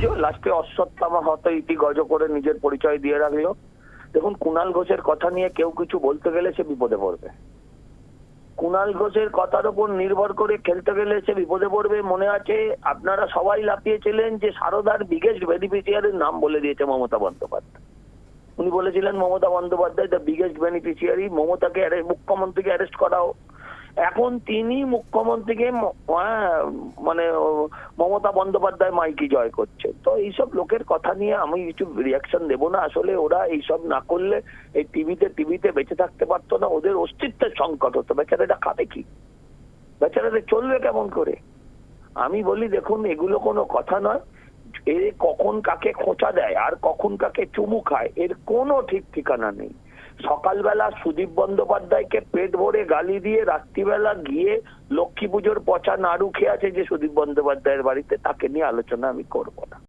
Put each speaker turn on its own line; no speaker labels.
পুজো লাস্টে অশ্বত্থামা হত ইতি গজ করে নিজের পরিচয় দিয়ে রাখল। দেখুন কুণাল ঘোষের কথা নিয়ে কেউ কিছু বলতে গেলে সে বিপদে পড়বে। কুণাল ঘোষের কথার উপর নির্ভর করে খেলতে গেলে সে বিপদে পড়বে মনে আছে? আপনারা সবাই লাফিয়েছিলেন যে সারদার বিগেস্ট বেনিফিশিয়ারির নাম বলে দিয়েছে মমতা বন্দ্যোপাধ্যায়। উনি বলেছিলেন, Mamata Bandyopadhyay the biggest beneficiary মমতাকে মুখ্যমন্ত্রীকে অ্যারেস্ট করাও। এখন তিনি মুখ্যমন্ত্রীকে মানে মমতা বন্দ্যোপাধ্যায় মাইকি জয় করছে তো এইসব লোকের কথা নিয়ে আমি কিছু রিয়াকশন দেবো না। আসলে ওরা এইসব না করলে এই টিভিতে টিভিতে বেঁচে থাকতে পারতো না। ওদের অস্তিত্বের সংকট হতো। বেচারাটা খাবে কি? বেচারাদের চলবে কেমন করে? আমি বলি, দেখুন, এগুলো কোনো কথা নয়। এ কখন কাকে খোঁচা দেয়, আর কখন কাকে চুমু খায়, এর কোনো ঠিক ঠিকানা নেই। সকালবেলা সুদীপ বন্দ্যোপাধ্যায়কে পেট ভরে গালি দিয়ে, রাত্রিবেলা গিয়ে লক্ষ্মী পুজোর পচা নাড়ু খেয়ে আছে যে সুদীপ বন্দ্যোপাধ্যায়ের বাড়িতে, তাকে নিয়ে আলোচনা আমি করব না।